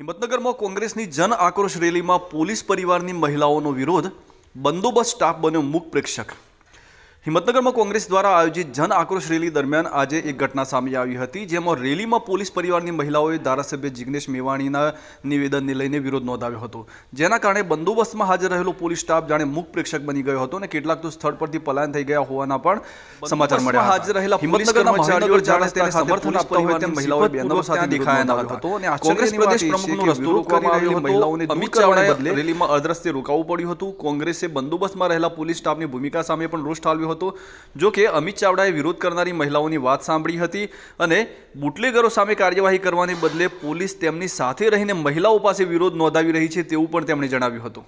હિંમતનગરમાં કોંગ્રેસની જન આક્રોશ રેલીમાં પોલીસ પરિવારની મહિલાઓનો વિરોધ બંદોબસ્ત સ્ટાફ બન્યો મુખ પ્રેક્ષક. હિંમતનગરમાં કોંગ્રેસ દ્વારા આયોજિત જન આક્રોશ રેલી દરમિયાન આજે એક ઘટના સામે આવી હતી જેમાં રેલીમાં પોલીસ પરિવારની મહિલાઓએ ધારાસભ્ય જિગ્નેશ મેવાણીના નિવેદનને લઈને વિરોધ નોંધાવ્યો હતો. જેના કારણે બંદોબસ્તમાં હાજર રહેલો પોલીસ સ્ટાફ જાણે મુખ પ્રેક્ષક બની ગયો હતો અને કેટલાક તો સ્થળ પરથી પલાયન થઈ ગયા હોવાના પણ સમાચાર મળ્યા હાજર રહેલા હિંમતનગરના કર્મચારીઓ જાણે તેને સમર્થન આપતા હોય તેમ મહિલાઓએ બેનરો સાથે દેખાયા હતો અને કોંગ્રેસ પ્રદેશ પ્રમુખનો રસ્તો રોકવામાં આવેલી મહિલાઓને અમિત ચાવડાએ રેલીમાં અર્ધરસ્તે રોકાવું પડ્યું હતું. કોંગ્રેસે બંદોબસ્તમાં રહેલા પોલીસ સ્ટાફની ભૂમિકા સામે પણ રોષ ઠાલવ્યો હતો, જો કે અમિત ચાવડાએ વિરોધ કરનારી મહિલાઓની વાત સાંભળી હતી અને બુટલેગરો સામે કાર્યવાહી કરવાને બદલે પોલીસ તેમની સાથે રહીને મહિલાઓ પાસે વિરોધ નોંધાવી રહી છે તેવું પણ તેમણે જણાવ્યું હતું.